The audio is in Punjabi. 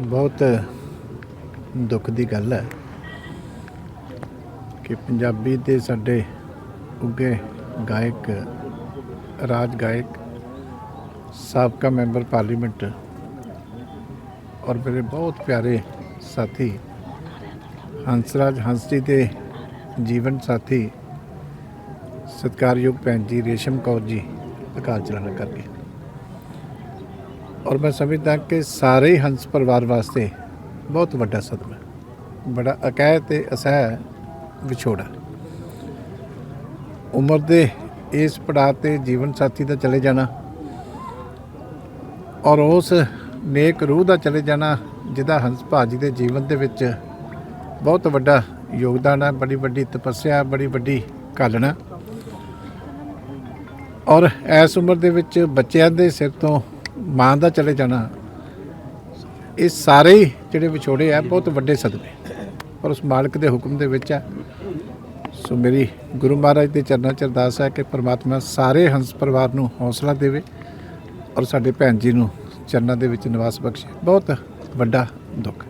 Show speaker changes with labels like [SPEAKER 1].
[SPEAKER 1] ਬਹੁਤ ਦੁੱਖ ਦੀ ਗੱਲ ਹੈ ਕਿ ਪੰਜਾਬੀ ਦੇ ਸਾਡੇ ਉੱਗੇ ਗਾਇਕ ਰਾਜ ਗਾਇਕ ਸਾਬਕਾ ਮੈਂਬਰ ਪਾਰਲੀਮੈਂਟ ਔਰ ਮੇਰੇ ਬਹੁਤ ਪਿਆਰੇ ਸਾਥੀ ਹੰਸਰਾਜ ਹੰਸ ਜੀ ਦੇ ਜੀਵਨ ਸਾਥੀ ਸਤਿਕਾਰਯੋਗ ਭੈਣ ਜੀ ਰੇਸ਼ਮ ਕੌਰ ਜੀ, ਅਕਾਲ ਚਲਾਣਾ ਕਰਕੇ ਔਰ ਮੈਂ ਸਮਝਦਾ ਕਿ ਸਾਰੇ ਹੰਸ ਪਰਿਵਾਰ ਵਾਸਤੇ ਬਹੁਤ ਵੱਡਾ ਸਦਮਾ ਬੜਾ ਅਕਹਿ ਤੇ ਅਸਹਿ ਵਿਛੋੜਾ ਉਮਰ ਦੇ ਇਸ ਪੜਾਅ ਤੇ ਜੀਵਨ ਸਾਥੀ ਦਾ ਚਲੇ ਜਾਣਾ ਔਰ ਉਸ ਨੇਕ ਰੂਹ ਦਾ ਚਲੇ ਜਾਣਾ, ਜਿਹਦਾ ਹੰਸ ਭਾਜੀ ਦੇ ਜੀਵਨ ਦੇ ਵਿੱਚ ਬਹੁਤ ਵੱਡਾ ਯੋਗਦਾਨ ਹੈ ਬੜੀ ਵੱਡੀ ਤਪੱਸਿਆ, ਬੜੀ ਵੱਡੀ ਘਾਲਣਾ। ਔਰ ਇਸ ਉਮਰ ਦੇ ਵਿੱਚ ਬੱਚਿਆਂ ਦੇ ਸਿਰ ਤੋਂ ਮਾਂ ਦਾ ਚਲੇ ਜਾਣਾ, ਇਹ ਸਾਰੇ ਹੀ ਜਿਹੜੇ ਵਿਛੋੜੇ ਆ, ਬਹੁਤ ਵੱਡੇ ਸਦਮੇ। ਪਰ ਉਸ ਮਾਲਕ ਦੇ ਹੁਕਮ ਦੇ ਵਿੱਚ ਆ। ਸੋ ਮੇਰੀ ਗੁਰੂ ਮਹਾਰਾਜ ਦੇ ਚਰਨਾਂ 'ਚ ਅਰਦਾਸ ਹੈ ਕਿ ਪ੍ਰਮਾਤਮਾ ਸਾਰੇ ਹੰਸ ਪਰਿਵਾਰ ਨੂੰ ਹੌਸਲਾ ਦੇਵੇ ਔਰ ਸਾਡੇ ਭੈਣ ਜੀ ਨੂੰ ਚਰਨਾਂ ਦੇ ਵਿੱਚ ਨਿਵਾਸ ਬਖਸ਼ੇ। ਬਹੁਤ ਵੱਡਾ ਦੁੱਖ।